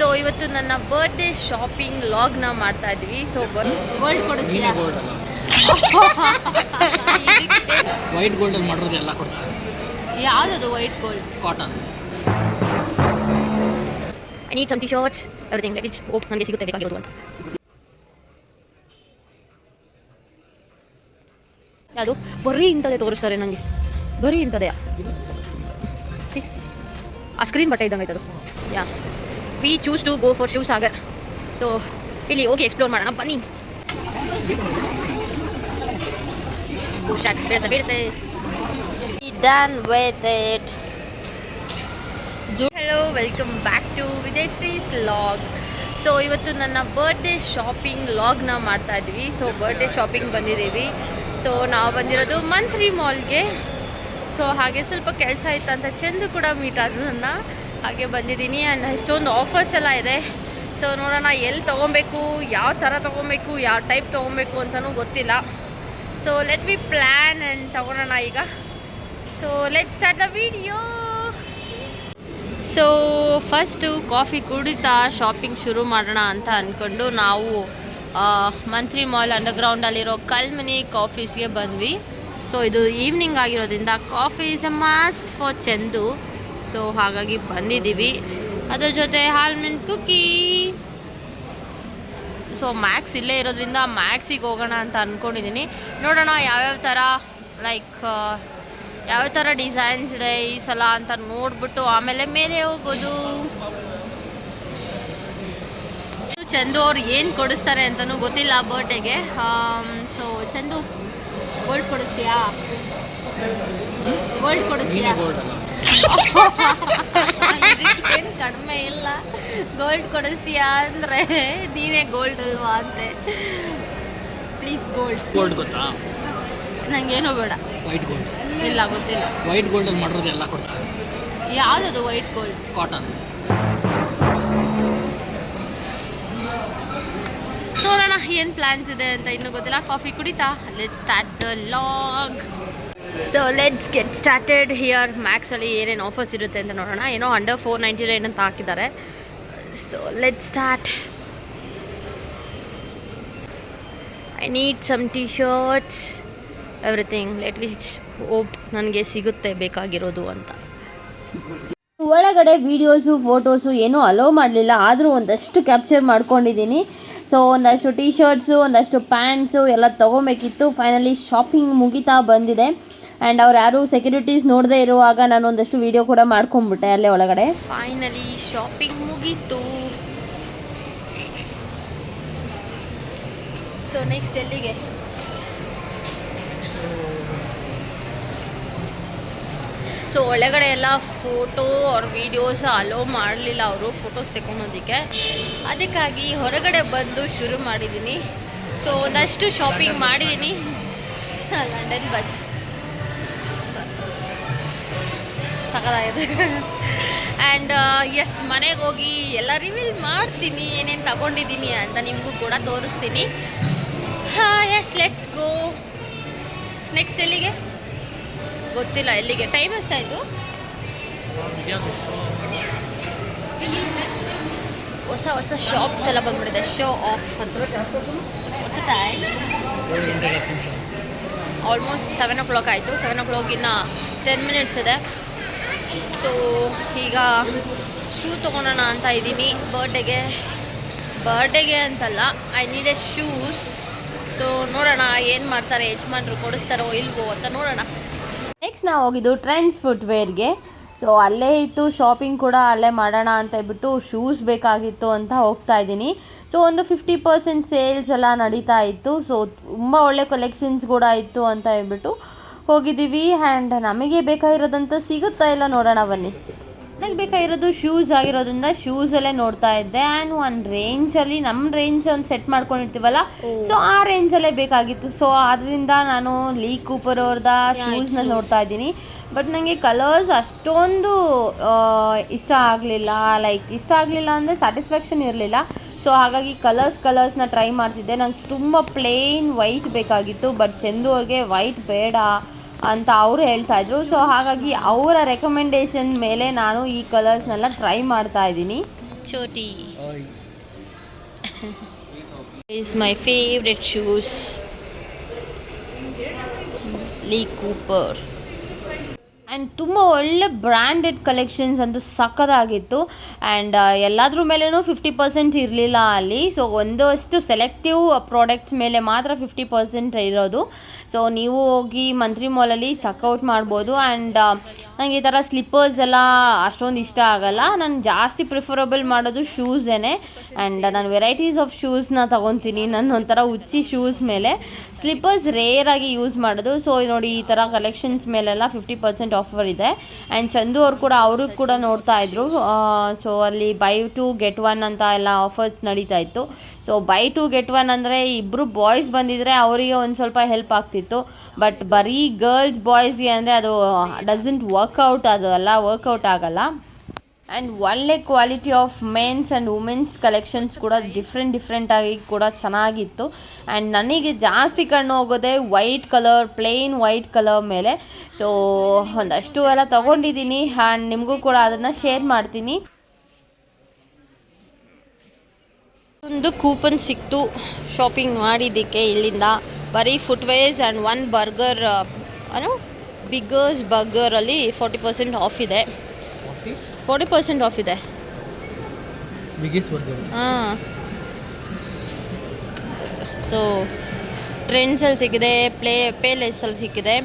So ಇವತ್ತು ನನ್ನ birthday shopping ಲಾಗ್ನ ಮಾಡ್ತಾ ಇದ್ವಿ. ಸೊ ಗೋಲ್ಡ್ ಅಲ್ಲ. ವೈಟ್ ಗೋಲ್ಡಲ್ಲಿ ಮಾಡಿರೋದು ಎಲ್ಲ ಕೊಡಿಸ್ತಾರೆ ಯಾವ್ದದು white gold cotton I need some T shirts everything let it's hope ನನಗೆ ಸಿಗುತ್ತೆ ಬೇಕಾಗಿರೋದು ಅಂತ. ಅದು ಬರೀ ಇಂಥದ್ದೇ ತೋರಿಸ್ತಾರೆ ನನಗೆ ಬರೀ ಇಂಥದ್ದೇ. ಸಿ ಆ ಸ್ಕ್ರೀನ್ ಬಟ್ಟೆ ಇದ್ದಂಗೆ ಅದು yeah. We choose to go for Shiv Sagar so ಇಲ್ಲಿ ಹೋಗಿ ಎಕ್ಸ್ಪ್ಲೋರ್ ಮಾಡೋಣ ಬನ್ನಿ done with it hello welcome back to ವಿದೇಶ್ರೀಸ್ log so ಇವತ್ತು ನನ್ನ ಬರ್ಡೇ ಶಾಪಿಂಗ್ ಲಾಗ್ನ ಮಾಡ್ತಾ ಇದ್ವಿ. ಸೊ ಬರ್ಡೇ ಶಾಪಿಂಗ್ ಬಂದಿದ್ದೀವಿ. ಸೊ ನಾವು ಬಂದಿರೋದು ಮಂತ್ರಿ ಮಾಲ್ಗೆ ಸೊ ಹಾಗೆ ಸ್ವಲ್ಪ ಕೆಲಸ ಇತ್ತು ಅಂತ ಚಂದು ಕೂಡ ಮೀಟ್ ಆದ್ರು ನನ್ನ ಹಾಗೆ ಬಂದಿದ್ದೀನಿ ಆ್ಯಂಡ್ ಎಷ್ಟೊಂದು ಆಫರ್ಸ್ ಎಲ್ಲ ಇದೆ. ಸೊ ನೋಡೋಣ ಎಲ್ಲಿ ತೊಗೊಬೇಕು, ಯಾವ ಥರ ತೊಗೊಬೇಕು, ಯಾವ ಟೈಪ್ ತೊಗೊಬೇಕು ಅಂತಲೂ ಗೊತ್ತಿಲ್ಲ. So let be plan and ತೊಗೊಳೋಣ ಈಗ. So let start the video so first coffee ಕುಡಿತಾ ಶಾಪಿಂಗ್ ಶುರು ಮಾಡೋಣ ಅಂತ ಅಂದ್ಕೊಂಡು ನಾವು ಮಂತ್ರಿ ಮಾಲ್ ಅಂಡರ್ಗ್ರೌಂಡಲ್ಲಿರೋ ಕಲ್ಮನಿ ಕಾಫೀಸ್ಗೆ ಬಂದ್ವಿ. ಸೊ ಇದು ಈವ್ನಿಂಗ್ ಆಗಿರೋದ್ರಿಂದ coffee is a must for Chandu. So ಹಾಗಾಗಿ ಬಂದಿದ್ದೀವಿ. ಅದ್ರ ಜೊತೆ ಹಾಲ್ಮಿನ್ ಕುಕ್ಕಿ. ಸೊ ಮ್ಯಾಕ್ಸ್ ಇಲ್ಲೇ ಇರೋದ್ರಿಂದ ಮ್ಯಾಕ್ಸಿಗೆ ಹೋಗೋಣ ಅಂತ ಅಂದ್ಕೊಂಡಿದ್ದೀನಿ ನೋಡೋಣ ಯಾವ್ಯಾವ ಥರ ಲೈಕ್ ಯಾವ ಥರ ಡಿಸೈನ್ಸ್ ಇದೆ ಈ ಸಲ ಅಂತ ನೋಡ್ಬಿಟ್ಟು ಆಮೇಲೆ ಮೇಲೆ ಹೋಗೋದು. ಚಂದು ಅವ್ರು ಏನು ಕೊಡಿಸ್ತಾರೆ ಅಂತಲೂ ಗೊತ್ತಿಲ್ಲ ಬರ್ಡೇಗೆ. ಸೊ ಚಂದು ಗೋಲ್ಡ್ ಕೊಡಿಸ್ತೀಯಾ? ಗೋಲ್ಡ್ ಕೊಡಿಸ್ತೀಯಾ? ಇದಕ್ಕೇನು ಕಡಿಮೆ ಇಲ್ಲ. ಗೋಲ್ಡ್ ಕೊಡಿಸ್ತೀಯಾ ಅಂದರೆ ನೀನೇ ಗೋಲ್ಡ್ ಅಲ್ವಾ ಅಂತೆ. ಪ್ಲೀಸ್ ಗೋಲ್ಡ್ ಗೋಲ್ಡ್ ಗೊತ್ತಾ? ನಂಗೇನು ಬೇಡ. ವೈಟ್ ಗೋಲ್ಡ್ ಇಲ್ಲ ಗೊತ್ತಿಲ್ಲ. ವೈಟ್ ಗೋಲ್ಡಲ್ಲಿ ಮಾಡಿರೋದು ಎಲ್ಲ ಕೊಡ್ತಾರೆ ಯಾವುದದು ವೈಟ್ ಗೋಲ್ಡ್ ಕಾಟನ್ ನೋಡೋಣ ಏನು ಪ್ಲ್ಯಾನ್ಸ್ ಇದೆ ಅಂತ ಇನ್ನೂ ಗೊತ್ತಿಲ್ಲ. ಕಾಫಿ ಕುಡಿತಾ? Let start the log so let's get started here ಮ್ಯಾಕ್ಸಲ್ಲಿ ಏನೇನು ಆಫರ್ಸ್ ಇರುತ್ತೆ ಅಂತ ನೋಡೋಣ. ಏನೋ ಅಂಡರ್ ಫೋರ್ ನೈಂಟಿ ನೈನ್ ಅಂತ ಹಾಕಿದ್ದಾರೆ. So let start I need some T shirts everything let which hope ನನಗೆ ಸಿಗುತ್ತೆ ಬೇಕಾಗಿರೋದು ಅಂತ. ಒಳಗಡೆ ವೀಡಿಯೋಸು ಫೋಟೋಸು ಏನೂ ಅಲೋ ಮಾಡಲಿಲ್ಲ. ಆದರೂ ಒಂದಷ್ಟು ಕ್ಯಾಪ್ಚರ್ ಮಾಡ್ಕೊಂಡಿದ್ದೀನಿ ಸೊ ಒಂದಷ್ಟು ಟಿ ಶರ್ಟ್ಸು ಒಂದಷ್ಟು ಪ್ಯಾಂಟ್ಸು ಎಲ್ಲ ತೊಗೊಬೇಕಿತ್ತು. ಫೈನಲಿ ಶಾಪಿಂಗ್ ಮುಗಿತಾ ಬಂದಿದೆ. ಆ್ಯಂಡ್ ಅವ್ರು ಯಾರು ಸೆಕ್ಯೂರಿಟೀಸ್ ನೋಡದೇ ಇರುವಾಗ ನಾನು ಒಂದಷ್ಟು ವೀಡಿಯೋ ಕೂಡ ಮಾಡ್ಕೊಂಡ್ಬಿಟ್ಟೆ ಅಲ್ಲೇ ಒಳಗಡೆ. ಫೈನಲಿ ಶಾಪಿಂಗ್ ಮುಗೀತು. ಸೊ ನೆಕ್ಸ್ಟ್ ಎಲ್ಲಿಗೆ? ಸೊ ಒಳಗಡೆ ಎಲ್ಲ ಫೋಟೋ ಅವ್ರ ವೀಡಿಯೋಸ್ ಅಲೋ ಮಾಡಲಿಲ್ಲ ಅವರು ಫೋಟೋಸ್ ತಗೊಳೋದಕ್ಕೆ ಅದಕ್ಕಾಗಿ ಹೊರಗಡೆ ಬಂದು ಶುರು ಮಾಡಿದ್ದೀನಿ. ಸೊ ಒಂದಷ್ಟು ಶಾಪಿಂಗ್ ಮಾಡಿದ್ದೀನಿ. ಲಂಡನ್ ಬಸ್ ಸಖತ್ತಾಗಿದೆ ಆ್ಯಂಡ್ ಎಸ್ ಮನೆಗೆ ಹೋಗಿ ಎಲ್ಲ ರಿವೀಲ್ ಮಾಡ್ತೀನಿ ಏನೇನು ತಗೊಂಡಿದ್ದೀನಿ ಅಂತ ನಿಮಗೂ ಕೂಡ ತೋರಿಸ್ತೀನಿ. ಎಸ್ ಲೆಟ್ಸ್ ಗೋ ನೆಕ್ಸ್ಟ್ ಎಲ್ಲಿಗೆ? ಗೊತ್ತಿಲ್ಲ ಎಲ್ಲಿಗೆ? ಟೈಮ್ ಎಷ್ಟಾಯಿತು ಹೊಸ ಹೊಸ ಶಾಪ್ಸ್ ಎಲ್ಲ ಬಂದ್ಬಿಟ್ಟಿದೆ ಶೋ ಆಫ್ ಅಂತ ಹೊಸ time almost seven o'clock ಆಯಿತು. ಸೆವೆನ್ ಓ ಕ್ಲಾಕ್ ಇನ್ನು ಟೆನ್ ಮಿನಿಟ್ಸ್ ಇದೆ. ಸೊ ಈಗ ಶೂ ತೊಗೊಳೋಣ ಅಂತ ಇದ್ದೀನಿ. ಬರ್ಡೇಗೆ ಬರ್ಡೇಗೆ ಅಂತಲ್ಲ I need a shoes so ನೋಡೋಣ, ಏನು ಮಾಡ್ತಾರೆ, ಯಜಮಾನ್ರು ಕೊಡಿಸ್ತಾರೋ ಇಲ್ವೋ ಅಂತ ನೋಡೋಣ. ನೆಕ್ಸ್ಟ್ ನಾವು ಹೋಗಿದ್ದು ಟ್ರೆಂಡ್ಸ್ ಫುಟ್ವೇರ್ಗೆ ಸೊ ಅಲ್ಲೇ ಇತ್ತು ಶಾಪಿಂಗ್ ಕೂಡ ಅಲ್ಲೇ ಮಾಡೋಣ ಅಂತ ಹೇಳ್ಬಿಟ್ಟು ಶೂಸ್ ಬೇಕಾಗಿತ್ತು ಅಂತ ಹೋಗ್ತಾ ಇದ್ದೀನಿ. ಸೊ ಒಂದು ಫಿಫ್ಟಿ ಪರ್ಸೆಂಟ್ ಸೇಲ್ಸ್ ಎಲ್ಲ ನಡೀತಾ ಇತ್ತು. ಸೊ ತುಂಬ ಒಳ್ಳೆ ಕಲೆಕ್ಷನ್ಸ್ ಕೂಡ ಇತ್ತು ಅಂತ ಹೇಳ್ಬಿಟ್ಟು ಹೋಗಿದ್ದೀವಿ ಆ್ಯಂಡ್ ನಮಗೆ ಬೇಕಾಗಿರೋದಂತ ಸಿಗುತ್ತಾ ಇಲ್ಲ ನೋಡೋಣ ಬನ್ನಿ. ನನಗೆ ಬೇಕಾಗಿರೋದು ಶೂಸ್ ಆಗಿರೋದ್ರಿಂದ ಶೂಸಲ್ಲೇ ನೋಡ್ತಾ ಇದ್ದೆ ಆ್ಯಂಡ್ ಒಂದು ರೇಂಜಲ್ಲಿ ನಮ್ಮ ರೇಂಜ್ ಒಂದು ಸೆಟ್ ಮಾಡ್ಕೊಂಡಿರ್ತೀವಲ್ಲ ಸೊ ಆ ರೇಂಜಲ್ಲೇ ಬೇಕಾಗಿತ್ತು. ಸೊ ಅದರಿಂದ ನಾನು ಲೀ ಕೂಪರ್ ಅವ್ರದ ಶೂಸ್ನ ನೋಡ್ತಾ ಇದ್ದೀನಿ. ಬಟ್ ನನಗೆ ಕಲರ್ಸ್ ಅಷ್ಟೊಂದು ಇಷ್ಟ ಆಗಲಿಲ್ಲ. ಲೈಕ್ ಇಷ್ಟ ಆಗಲಿಲ್ಲ ಅಂದರೆ ಸ್ಯಾಟಿಸ್ಫ್ಯಾಕ್ಷನ್ ಇರಲಿಲ್ಲ. ಸೊ ಹಾಗಾಗಿ ಕಲರ್ಸ್ ಕಲರ್ಸ್ನ ಟ್ರೈ ಮಾಡ್ತಿದ್ದೆ. ನಂಗೆ ತುಂಬ ಪ್ಲೇನ್ ವೈಟ್ ಬೇಕಾಗಿತ್ತು. ಬಟ್ ಚಂದು ಅವ್ರಿಗೆ ವೈಟ್ ಬೇಡ. ಅಂತ ಅವರು ಹೇಳ್ತಾ ಇದ್ರು. ಸೊ ಹಾಗಾಗಿ ಅವರ ರೆಕಮೆಂಡೇಶನ್ ಮೇಲೆ ನಾನು ಈ ಕಲರ್ಸ್ನೆಲ್ಲ ಟ್ರೈ ಮಾಡ್ತಾ ಇದ್ದೀನಿ. ಚೋಟಿ. Is my favourite shoes Lee Cooper and ತುಂಬ ಒಳ್ಳೆ ಬ್ರ್ಯಾಂಡೆಡ್ ಕಲೆಕ್ಷನ್ಸ್ ಅಂತೂ ಸಖತ್ತಾಗಿತ್ತು. ಆ್ಯಂಡ್ ಎಲ್ಲದ್ರ ಮೇಲೂ ಫಿಫ್ಟಿ ಪರ್ಸೆಂಟ್ ಇರಲಿಲ್ಲ ಅಲ್ಲಿ. ಸೊ ಒಂದಷ್ಟು ಸೆಲೆಕ್ಟಿವ್ ಪ್ರಾಡಕ್ಟ್ಸ್ ಮೇಲೆ ಮಾತ್ರ ಫಿಫ್ಟಿ ಪರ್ಸೆಂಟ್ ಇರೋದು. ಸೊ ನೀವು ಹೋಗಿ ಮಂತ್ರಿ ಮಾಲಲ್ಲಿ ಚೆಕ್ಔಟ್ ಮಾಡ್ಬೋದು. ಆ್ಯಂಡ್ ನನಗೆ ಈ ಥರ ಸ್ಲಿಪ್ಪರ್ಸ್ ಎಲ್ಲ ಅಷ್ಟೊಂದು ಇಷ್ಟ ಆಗಲ್ಲ. ನಾನು ಜಾಸ್ತಿ ಪ್ರಿಫರಬಲ್ ಮಾಡೋದು ಶೂಸೇನೆ ಆ್ಯಂಡ್ ನಾನು ವೆರೈಟೀಸ್ ಆಫ್ ಶೂಸ್ನ ತೊಗೊತೀನಿ. ನಾನು ಒಂಥರ ಉಚ್ಚಿ ಶೂಸ್ ಮೇಲೆ. ಸ್ಲಿಪ್ಪರ್ಸ್ ರೇರಾಗಿ ಯೂಸ್ ಮಾಡೋದು. ಸೊ ನೋಡಿ ಈ ಥರ ಕಲೆಕ್ಷನ್ಸ್ ಮೇಲೆಲ್ಲ ಫಿಫ್ಟಿ ಪರ್ಸೆಂಟ್ ಆಫರ್ ಇದೆ. ಆ್ಯಂಡ್ ಚಂದು ಅವ್ರು ಕೂಡ ಅವರು ಕೂಡ ನೋಡ್ತಾ ಇದ್ರು. ಸೊ ಅಲ್ಲಿ ಬೈ ಟು ಗೆಟ್ ಒನ್ ಅಂತ ಎಲ್ಲ ಆಫರ್ಸ್ ನಡೀತಾ ಇತ್ತು. So buy two get one ಅಂದರೆ ಇಬ್ಬರು ಬಾಯ್ಸ್ ಬಂದಿದ್ರೆ ಅವರಿಗೆ ಒಂದು ಸ್ವಲ್ಪ ಹೆಲ್ಪ್ ಆಗ್ತಿತ್ತು. ಬಟ್ ಬರೀ ಗರ್ಲ್ಸ್ ಬಾಯ್ಸ್ಗೆ ಅಂದರೆ ಅದು ಡಸಂಟ್ ವರ್ಕೌಟ್ ಅದು ಅಲ್ಲ ವರ್ಕೌಟ್ ಆಗಲ್ಲ. ಆ್ಯಂಡ್ ಒಳ್ಳೆ quality of men's and women's collections ಕೂಡ ಡಿಫ್ರೆಂಟ್ ಡಿಫ್ರೆಂಟಾಗಿ ಕೂಡ ಚೆನ್ನಾಗಿತ್ತು ಆ್ಯಂಡ್ ನನಗೆ ಜಾಸ್ತಿ ಕಣ್ಣು ಹೋಗೋದೆ white colour plain white colour ಮೇಲೆ ಸೊ ಒಂದಷ್ಟು ಎಲ್ಲ ತೊಗೊಂಡಿದ್ದೀನಿ ಆ್ಯಂಡ್ ನಿಮಗೂ ಕೂಡ ಅದನ್ನು ಶೇರ್ ಮಾಡ್ತೀನಿ ಒಂದು ಕೂಪನ್ ಸಿಕ್ತು ಶಾಪಿಂಗ್ ಮಾಡಿದ್ದಕ್ಕೆ ಇಲ್ಲಿಂದ. ಬರೀ ಫುಟ್ವೇರ್ಸ್ ಆ್ಯಂಡ್ ಒನ್ ಬರ್ಗರ್ ಏನು ಬಿಗ್ಗರ್ಸ್ ಬರ್ಗರಲ್ಲಿ ಫೋರ್ಟಿ ಪರ್ಸೆಂಟ್ ಆಫ್ ಇದೆ. ಫೋರ್ಟಿ ಪರ್ಸೆಂಟ್ ಆಫ್ ಇದೆ. ಹಾಂ. ಸೊ ಟ್ರೆಂಡ್ಸಲ್ಲಿ ಸಿಕ್ಕಿದೆ ಪ್ಲೇ ಪೇಲೆಸಲ್ಲಿ ಸಿಕ್ಕಿದೆ.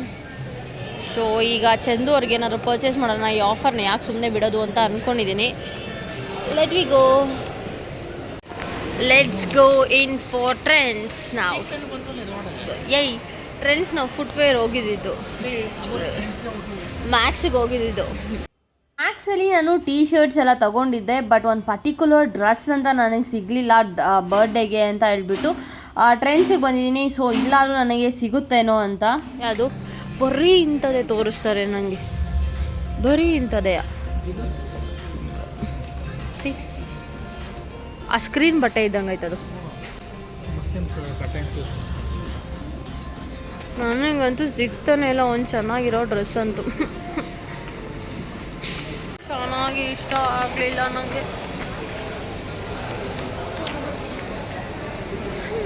ಸೊ ಈಗ ಚಂದು ಅವ್ರಿಗೆ ಏನಾದರೂ ಪರ್ಚೇಸ್ ಮಾಡೋಣ ಈ ಆಫರ್ನ ಯಾಕೆ ಸುಮ್ಮನೆ ಬಿಡೋದು ಅಂತ ಅಂದ್ಕೊಂಡಿದ್ದೀನಿ let we go let's go in for Trends ನಾವು ಏಯ್ ಟ್ರೆಂಡ್ಸ್ ನಾವು ಫುಟ್ವೇರ್ ಹೋಗಿದ್ದಿದ್ದು. ಮ್ಯಾಕ್ಸಿಗೆ ಹೋಗಿದ್ದಿದ್ದು. ಮ್ಯಾಕ್ಸಲ್ಲಿ ನಾನು ಟೀ ಶರ್ಟ್ಸ್ ಎಲ್ಲ ತೊಗೊಂಡಿದ್ದೆ ಬಟ್ ಒಂದು ಪರ್ಟಿಕ್ಯುಲರ್ ಡ್ರೆಸ್ ಅಂತ ನನಗೆ ಸಿಗಲಿಲ್ಲ ಬರ್ಡೇಗೆ ಅಂತ ಹೇಳ್ಬಿಟ್ಟು ಟ್ರೆಂಡ್ಸಿಗೆ ಬಂದಿದ್ದೀನಿ. ಸೊ ಇಲ್ಲಾದರೂ ನನಗೆ ಸಿಗುತ್ತೇನೋ ಅಂತ. ಅದು ಬರೀ ಇಂಥದ್ದೇ ತೋರಿಸ್ತಾರೆ ನನಗೆ ಬರೀ ಇಂಥದ್ದೇ. ಸಿ, ಆ ಸ್ಕ್ರೀನ್ ಬಟ್ಟೆ ಇದ್ದಂಗೆ ಆಯ್ತದು ನನಗಂತೂ ಸಿಗ್ತಾನೆ ಇಲ್ಲ, ಒಂದು ಚೆನ್ನಾಗಿರೋ ಡ್ರೆಸ್ ಅಂತೂ. ಚೆನ್ನಾಗಿ ಇಷ್ಟ ಆಗಲಿಲ್ಲ ನನಗೆ.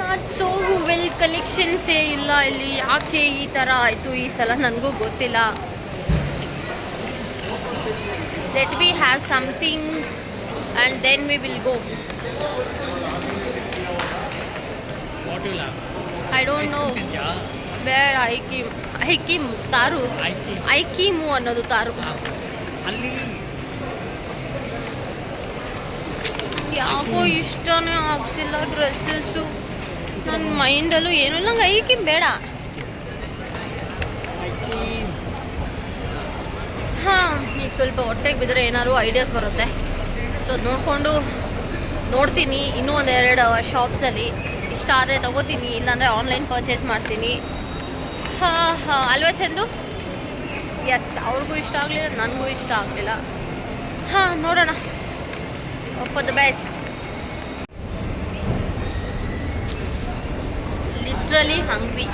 ನಾಟ್ ಸೋ ವೆಲ್ ಕಲೆಕ್ಷನ್ಸೇ ಇಲ್ಲ ಇಲ್ಲಿ. ಯಾಕೆ ಈ ಥರ ಆಯಿತು ಈ ಸಲ ನನಗೂ ಗೊತ್ತಿಲ್ಲ. Let we have something and then we will go I don't know where I Kim I ಐಕಿಮ್ ತಾರು ಕಿ ಐಕಿಮು ಅನ್ನೋದು ತಾರು ಅಲ್ಲಿ ಯಾಕೋ ಇಷ್ಟನೇ ಆಗ್ತಿಲ್ಲ ಡ್ರೆಸ್ಸಸ್ಸು. ನನ್ನ ಮೈಂಡಲ್ಲೂ ಏನೂ ನಂಗೆ ಐಕಿ ಬೇಡ. ಹಾಂ, ಈಗ ಸ್ವಲ್ಪ ಹೊಟ್ಟೆಗೆ ಬಿದ್ದರೆ ಏನಾದ್ರು ಐಡಿಯಾಸ್ ಬರುತ್ತೆ. ಸೊ ಅದು ನೋಡಿಕೊಂಡು ನೋಡ್ತೀನಿ, ಇನ್ನೂ ಒಂದೆರಡು ಶಾಪ್ಸಲ್ಲಿ ಇಷ್ಟ ಆದರೆ ತೊಗೋತೀನಿ, ಇಲ್ಲಾಂದರೆ ಆನ್ಲೈನ್ ಪರ್ಚೇಸ್ ಮಾಡ್ತೀನಿ. ಹಾಂ ಹಾಂ, ಅಲ್ವಾ ಚಂದು? ಎಸ್ ಅವ್ರಿಗೂ ಇಷ್ಟ ಆಗಲಿಲ್ಲ, ನನಗೂ ಇಷ್ಟ ಆಗಲಿಲ್ಲ. ಹಾಂ, ನೋಡೋಣ. For the best literally hungry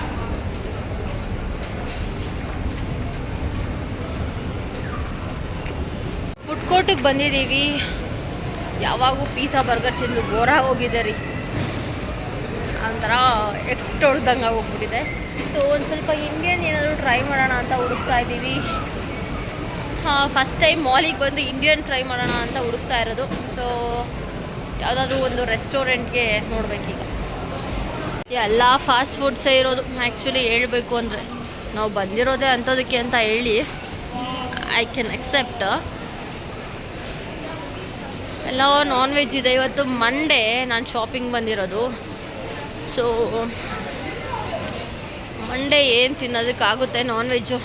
food ಕೋರ್ಟಿಗೆ ಬಂದಿದ್ದೀವಿ. ಯಾವಾಗೂ ಪೀಸಾ ಬರ್ಗರ್ ತಿಂದು ಬೋರ ಹೋಗಿದೆ ರೀ. ಒಂಥರ ಎಟ್ಟು ಹೊಡ್ದಂಗೆ ಹೋಗ್ಬಿಟ್ಟಿದೆ ಸೊ ಒಂದು ಸ್ವಲ್ಪ ಇಂಡಿಯನ್ ಏನಾದರೂ ಟ್ರೈ ಮಾಡೋಣ ಅಂತ ಹುಡುಕ್ತಾ ಇದ್ದೀವಿ. ಫಸ್ಟ್ ಟೈಮ್ ಮಾಲಿಗೆ ಬಂದು ಇಂಡಿಯನ್ ಟ್ರೈ ಮಾಡೋಣ ಅಂತ ಹುಡುಕ್ತಾ ಇರೋದು. ಸೊ ಯಾವುದಾದ್ರೂ ಒಂದು ರೆಸ್ಟೋರೆಂಟ್ಗೆ ನೋಡಬೇಕೀಗ. ಎಲ್ಲ ಫಾಸ್ಟ್ ಫುಡ್ಸೇ ಇರೋದು. ಆ್ಯಕ್ಚುಲಿ ಹೇಳಬೇಕು ಅಂದರೆ, ನಾವು ಬಂದಿರೋದೇ ಅಂಥದಕ್ಕೆ ಅಂತ ಹೇಳಿ ಐ ಕ್ಯಾನ್ ಅಕ್ಸೆಪ್ಟ್ ಎಲ್ಲ ನಾನ್ ವೆಜ್ ಇದೆ. ಇವತ್ತು ಮಂಡೇ ನಾನು ಶಾಪಿಂಗ್ ಬಂದಿರೋದು. ಸೊ ಮಂಡೇ ಏನು ತಿನ್ನೋದಕ್ಕಾಗುತ್ತೆ non veg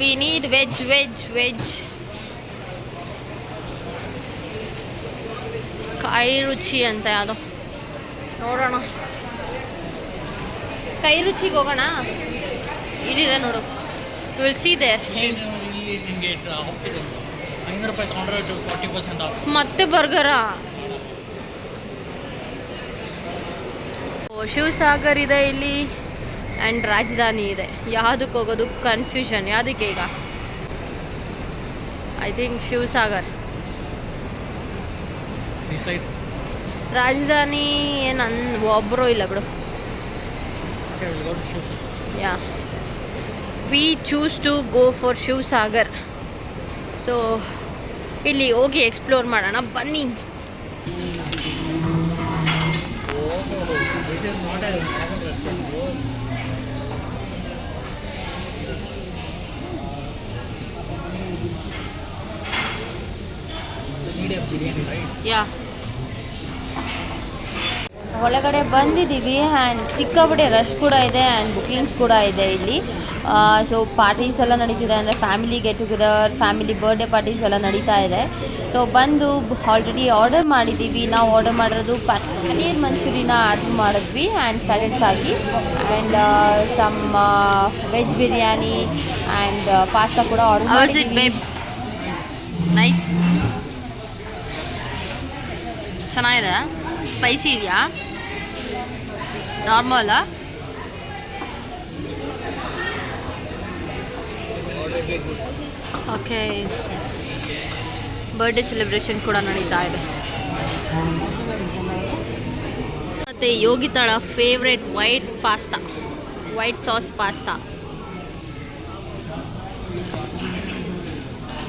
we need veg veg veg ಕೈ ರುಚಿ ಅಂತ ಯಾವುದೋ ನೋಡೋಣ. ಕೈ ರುಚಿಗೆ ಹೋಗೋಣ? ಇಲ್ಲಿದೆ ನೋಡು. ವಿಲ್ ಸಿ ದೇರ್ ಮತ್ತೆ ಬರ್ಗರಾ ಶಿವಸಾಗರ್ ಇದೆ ಇಲ್ಲಿ. ಆ್ಯಂಡ್ ರಾಜಧಾನಿ ಇದೆ. ಯಾವುದಕ್ಕೆ ಹೋಗೋದು? ಕನ್ಫ್ಯೂಷನ್ ಯಾವುದಕ್ಕೆ ಈಗ? I think Sivasagar. ರಾಜಧಾನಿ ಏನು ಅನ್ ಒಬ್ಬರು ಇಲ್ಲ ಬಿಡು. Yeah we choose to go for Sivasagar. So ಇಲ್ಲಿ ಹೋಗಿ ಎಕ್ಸ್ಪ್ಲೋರ್ ಮಾಡೋಣ. ಬನ್ನಿ. ಯಾ ಒಳಗಡೆ ಬಂದಿದ್ದೀವಿ ಆ್ಯಂಡ್ ಸಿಕ್ಕಾಪಟ್ಟೆ ರಶ್ ಕೂಡ ಇದೆ ಆ್ಯಂಡ್ ಬುಕಿಂಗ್ಸ್ ಕೂಡ ಇದೆ ಇಲ್ಲಿ. ಸೊ ಪಾರ್ಟೀಸ್ ಎಲ್ಲ ನಡೀತಿದೆ ಅಂದರೆ family get together family birthday parties ಎಲ್ಲ ನಡೀತಾ ಇದೆ. ಸೊ ಬಂದು ಆಲ್ರೆಡಿ ಆರ್ಡರ್ ಮಾಡಿದ್ದೀವಿ. ನಾವು ಆರ್ಡರ್ ಮಾಡಿರೋದು ಪನೀರ್ ಮಂಚೂರಿನ ಆರ್ಡರ್ ಮಾಡಿದ್ವಿ ಆ್ಯಂಡ್ ಸ್ಯಾಲೆಡ್ಸ್ ಆಗಿ. And some veg biryani and pasta ಕೂಡ ಆರ್ಡರ್ ಮಾಡಿದ್ವಿ ನೈಸ್ ಚೆನ್ನಾಗಿದೆ. ಸ್ಪೈಸಿ ಇದೆಯಾ? ನಾರ್ಮಲ್ ಓಕೆ ಬರ್ಡೇ ಸೆಲೆಬ್ರೇಷನ್ ಕೂಡ ನಡೀತಾ ಇದೆ. ಮತ್ತು ಯೋಗಿತಾಳ favourite white pasta white sauce pasta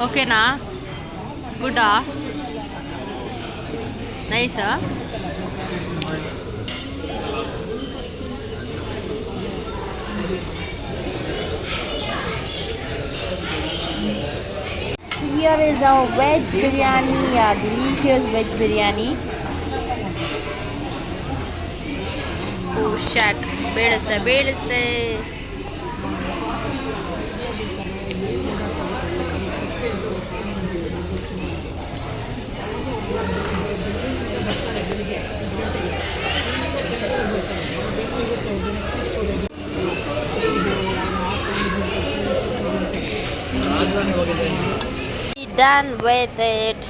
ಓಕೆನಾ ಗುಡ್ಡಾ ನೈಸಾ Here is our veg biryani, a delicious veg biryani. O shot ಬೇಡಿಸ್ದೆ ಬೇಡಿಸ್ದೆ ಡನ್ ವಿತ್ ಇಟ್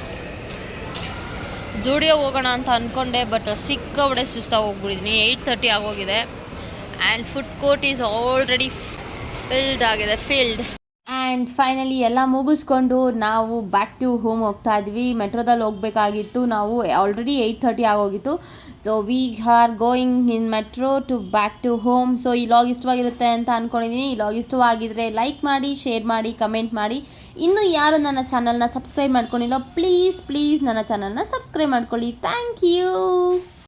ಜುಡಿಯೋ ಹೋಗೋಣ ಅಂತ ಅಂದ್ಕೊಂಡೆ ಬಟ್ ಸಿಕ್ಕಾಬಡೆ ಸುಸ್ತಾಗಿ ಹೋಗ್ಬಿಟ್ಟಿದ್ದೀನಿ ಏಯ್ಟ್ ತರ್ಟಿ ಆಗೋಗಿದೆ. And food court is already filled ಆಗಿದೆ. ಫಿಲ್ಡ್ ಆ್ಯಂಡ್ ಫೈನಲಿ ಎಲ್ಲ ಮುಗಿಸ್ಕೊಂಡು ನಾವು ಬ್ಯಾಕ್ ಟು ಹೋಮ್ ಹೋಗ್ತಾ ಇದ್ವಿ. ಮೆಟ್ರೋದಲ್ಲಿ ಹೋಗಬೇಕಾಗಿತ್ತು. ನಾವು ಆಲ್ರೆಡಿ ಏಯ್ಟ್ ಥರ್ಟಿ ಆಗೋಗಿತ್ತು. So we are going in metro to back to home so ಈ ಲಾಗ್ ಇಷ್ಟವಾಗಿರುತ್ತೆ ಅಂತ ಅಂದ್ಕೊಂಡಿದ್ದೀನಿ ಈ ಲಾಗ್ ಇಷ್ಟವಾಗಿದ್ದರೆ ಲೈಕ್ ಮಾಡಿ ಶೇರ್ ಮಾಡಿ ಕಮೆಂಟ್ ಮಾಡಿ. ಇನ್ನೂ ಯಾರು ನನ್ನ ಚಾನಲ್ನ ಸಬ್ಸ್ಕ್ರೈಬ್ ಮಾಡ್ಕೊಂಡಿಲ್ಲ ಪ್ಲೀಸ್ ಪ್ಲೀಸ್ ನನ್ನ ಚಾನಲ್ನ ಸಬ್ಸ್ಕ್ರೈಬ್ ಮಾಡ್ಕೊಳ್ಳಿ. Thank you